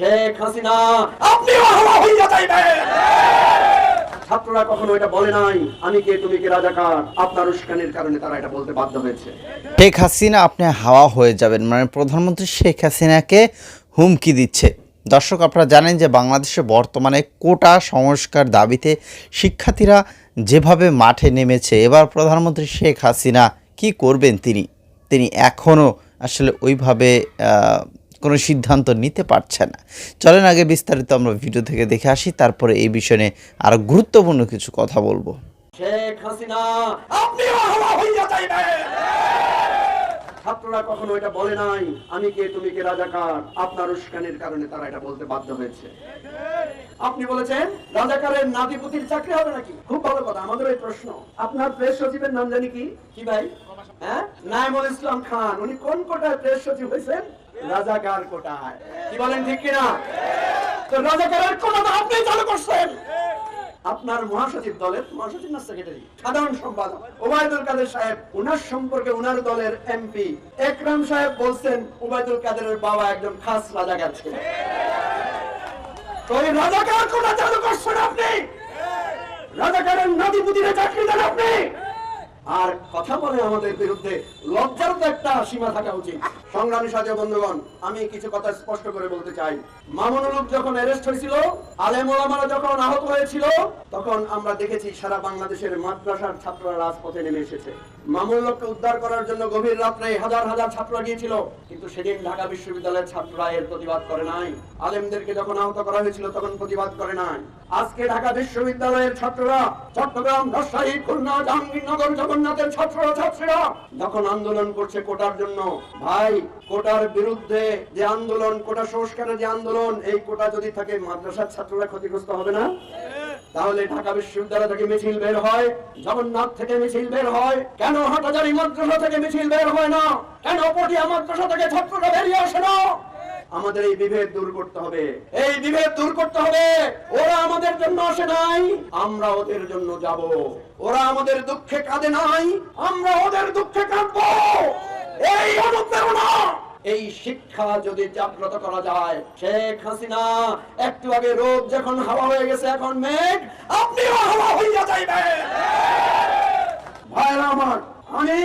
শেখ হাসিনা, আপনি হইয়া যাইবেন। ছাত্ররা কখনো এটা বলে নাই, আমি কে, তুমি কে, রাজাকার? আপনার উস্কানির কারণে তারা এটা বলতে বাধ্য হয়েছে। শেখ হাসিনা, আপনি হাওয়া হয়ে যাবেন। মানে প্রধানমন্ত্রী শেখ হাসিনাকে হুমকি দিচ্ছে। দর্শক, আপনারা জানেন যে বাংলাদেশে বর্তমানে কোটা সংস্কার দাবিতে শিক্ষার্থীরা যেভাবে মাঠে নেমেছে, এবার প্রধানমন্ত্রী শেখ হাসিনা কি করবেন তিনি? তিনি এখনও আসলে ওইভাবে কোনো সিদ্ধান্ত নিতে পারছে না। চলেন আগে বিস্তারিত আমরা ভিডিও থেকে দেখে আসি, তারপরে এই বিষয়ে নিয়ে আরও গুরুত্বপূর্ণ কিছু কথা বলব। ছাত্ররা কখনো এটা বলে নাই, আমি কে, তুমি কে রাজাকার? আপনার উস্কানির কারণে তারা এটা বলতে বাধ্য হয়েছে। আপনি বলেছেন, রাজাকারের চাকরি হবে নাকি? খুব ভালো কথা, আমাদের এই প্রশ্ন। আপনার প্রেস সচিবের নাম জানি কি? কি ভাই? হ্যাঁ? নাইমুল ইসলাম খান, উনি কোন কোটায় প্রেস সচিব হয়েছেন? রাজাকার কোটায়। কি বলেন, ঠিক কিনা? তো রাজাকারের কোটাটা আপনি চালু করছেন। আপনার মহাসচিব দলের, মহাসচিব না সেক্রেটারি সাধারণ সম্পাদক। ওবায়দুল কাদের সাহেব, উনার সম্পর্কে উনার দলের এমপি একরাম সাহেব বলছেন, ওবায়দুল কাদেরের বাবা একজন খাস রাজাকার ছিলেন। রাজাকার কোটা চালু করছেন আপনি। রাজাকারের নদী পুতিরে চাকরি দেন আপনি। কথা বলে আমাদের বিরুদ্ধে লজ্জার তো একটা সীমা থাকা উচিত। সংগ্রামী সাজা বন্ধুগণ, আমি কিছু কথা স্পষ্ট করে বলতে চাই। মামুনুল হক যখন অ্যারেস্ট হয়েছিল, আলেম ওলামারা যখন আহত হয়েছিল, তখন আমরা দেখেছি সারা বাংলাদেশের মাদ্রাসার ছাত্ররা রাজপথে নেমে এসেছে। মামুনুল হককে উদ্ধার করার জন্য গভীর রাত্রে হাজার হাজার ছাত্ররা গিয়েছিল। কিন্তু সেদিন ঢাকা বিশ্ববিদ্যালয়ের ছাত্ররা এর প্রতিবাদ করে নাই। আলেমদেরকে যখন আহত করা হয়েছিল, তখন প্রতিবাদ করে নাই। আজকে ঢাকা বিশ্ববিদ্যালয়ের ছাত্ররা চট্টগ্রাম, রাজশাহী, খুলনা, জাহাঙ্গীরনগর, জগন্নাথের ছাত্ররা ছাত্রীরা যখন আন্দোলন করছে কোটার জন্য, ভাই, কোটার বিরুদ্ধে যে আন্দোলন, কোটা সংস্কারের যে আন্দোলন, এই কোটা যদি থাকে, মাদ্রাসার ছাত্ররা ক্ষতিগ্রস্ত হবে না? তাহলে ঢাকা বিশ্ববিদ্যালয় থেকে মিছিল বের হয়, জগন্নাথ থেকে মিছিল বের হয়। কেন হাটাজারি মাদ্রাসা থেকে মিছিল বের হয় না? কেন পটিয়া মাদ্রাসা থেকে ছাত্ররা বেরিয়ে আসে না? আমাদের এই বিভেদ দূর করতে হবে। এই বিভেদ দূর করতে হবে। ওরা আমাদের জন্য আসে নাই, আমরা ওদের জন্য যাব। ওরা আমাদের দুঃখে কাঁদে নাই, আমরা ওদের দুঃখে কাঁদবো। এই অনুপ্রেরণা এই শিক্ষা যদি জাগ্রত করা যায়, শেখ হাসিনা, একটু আগে রোদ যখন হাওয়া হয়ে গেছে, এখন মেঘ, আপনিও হাওয়া হইয়া যাইবেন। ভাইরা আমার, আমি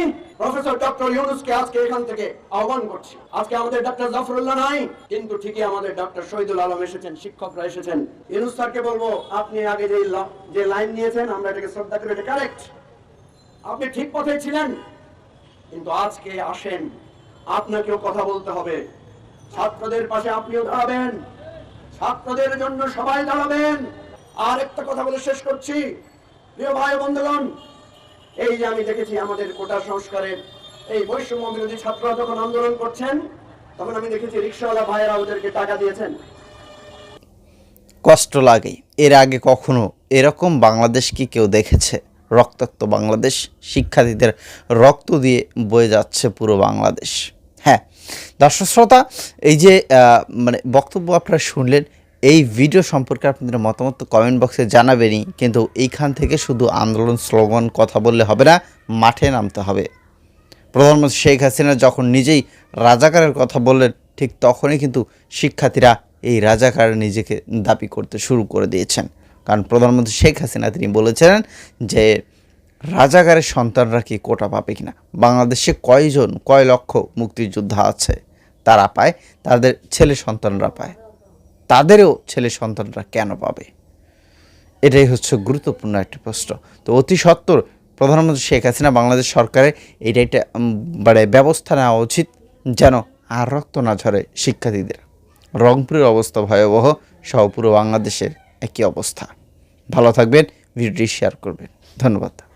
প্রফেসর ডক্টর ইউনুসকে আজকে এখান থেকে আহ্বান করছি। আজকে আমাদের ডক্টর জাফরুল্লাহ নাই, কিন্তু ঠিকই আমাদের ডক্টর শহীদুল আলম এসেছেন, শিক্ষকরা এসেছেন। ইউনুস স্যারকে বলব, আপনি আগে যে যে লাইন নিয়েছেন, আমরা এটাকে শ্রদ্ধা করি, এটা কারেক্ট আপনি ঠিক পথে ছিলেন, কিন্তু আজকে আসেন, আপনাকেও কথা বলতে হবে। ছাত্রদের পাশে আপনিও দাঁড়াবেন, ছাত্রদের জন্য সবাই দাঁড়াবেন। আর একটা কথা বলে শেষ করছি। প্রিয় ভাই বন্ধুগণ এই যে আমি দেখেছি আমাদের কোটা সংস্কারের এই বৈষম্য বিরোধী ছাত্ররা যখন আন্দোলন করছেন, তখন আমি দেখেছি রিক্সাওয়ালা ভাইয়েরা ওদেরকে টাকা দিয়েছেন। কষ্ট লাগে। এর আগে কখনো এরকম বাংলাদেশ কি কেউ দেখেছে? রক্তাক্ত বাংলাদেশ, শিক্ষার্থীদের রক্ত দিয়ে বয়ে যাচ্ছে পুরো বাংলাদেশ। হ্যাঁ দর্শক শ্রোতা, এই যে মানে বক্তব্য আপনারা শুনলেন এই ভিডিও সম্পর্কে আপনাদের মতামত কমেন্ট বক্সে জানাবেনই। কিন্তু এইখান থেকে শুধু আন্দোলন স্লোগান কথা বললে হবে না, মাঠে নামতে হবে। প্রধানমন্ত্রী শেখ হাসিনা যখন নিজেই রাজাকারের কথা বললেন, ঠিক তখনই কিন্তু শিক্ষার্থীরা এই রাজাকার নিজেকে দাবি করতে শুরু করে দিয়েছেন। কারণ প্রধানমন্ত্রী শেখ হাসিনা তিনি বলেছিলেন যে, রাজাকারের সন্তানরা কি কোটা পাবে কিনা? বাংলাদেশে কয়জন, কয় লক্ষ মুক্তিযোদ্ধা আছে? তারা পায়, তাদের ছেলে সন্তানরা পায়। তাদেরও ছেলে সন্তানরা কেন পাবে? এটাই হচ্ছে গুরুত্বপূর্ণ একটি প্রশ্ন। তো অতি সত্বর প্রধানমন্ত্রী শেখ হাসিনা বাংলাদেশ সরকারের এটা একটা মানে ব্যবস্থা নেওয়া উচিত যেন আর রক্ত না ঝরে শিক্ষার্থীদের। রংপুরের অবস্থা ভয়াবহ, সহ পুরো বাংলাদেশের একই অবস্থা। ভালো থাকবেন, ভিডিওটি শেয়ার করবেন। ধন্যবাদ।